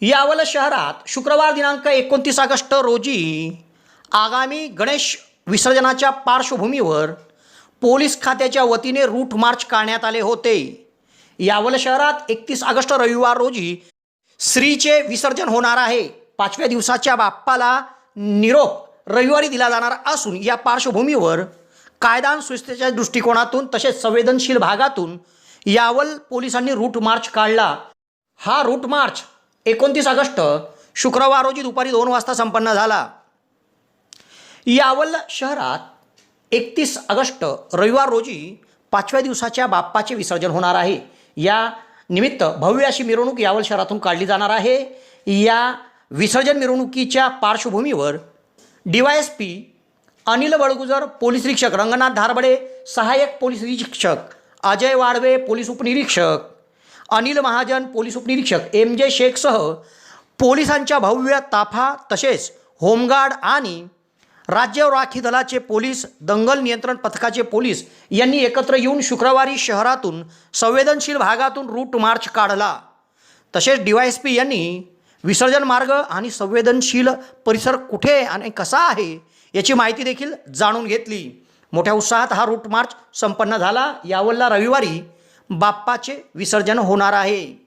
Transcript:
यावल शहरात शुक्रवार दिनांक एकोणतीस ऑगस्ट रोजी आगामी गणेश विसर्जनाच्या पार्श्वभूमीवर पोलीस खात्याच्या वतीने रूट मार्च काढण्यात आले होते. यावल शहरात एकतीस ऑगस्ट रविवार रोजी श्रीचे विसर्जन होणार आहे. पाचव्या दिवसाच्या बाप्पाला निरोप रविवारी दिला जाणार असून या पार्श्वभूमीवर कायदा आणि सुव्यवस्थेच्या दृष्टिकोनातून तसेच संवेदनशील भागातून यावल पोलिसांनी रूट मार्च काढला. हा रूट मार्च एकोणतीस ऑगस्ट शुक्रवार रोजी दुपारी दोन वाजता संपन्न झाला. यावल शहरात एकतीस ऑगस्ट रविवार रोजी पाचव्या दिवसाच्या बाप्पाचे विसर्जन होणार आहे. या निमित्त भव्य अशी मिरवणूक यावल शहरातून काढली जाणार आहे. या विसर्जन मिरवणुकीच्या पार्श्वभूमीवर D Y S P Anil Balgujar police निरीक्षक रंगनाथ धारबडे सहाय्यक पोलीस निरीक्षक अजय वाडवे पोलीस उपनिरीक्षक अनिल महाजन पोलीस उपनिरीक्षक एम जे शेखसह पोलिसांच्या भव्य ताफा तसेच होमगार्ड आणि राज्य राखी दलाचे पोलीस दंगल नियंत्रण पथकाचे पोलीस यांनी एकत्र येऊन शुक्रवारी शहरातून संवेदनशील भागातून रूट मार्च काढला. तसेच डी वाय एस पी यांनी विसर्जन मार्ग आणि संवेदनशील परिसर कुठे आणि कसा आहे याची माहिती देखील जाणून घेतली. मोठ्या उत्साहात हा रूट मार्च संपन्न झाला. यावलला रविवारी बाप्पाचे विसर्जन होणार आहे.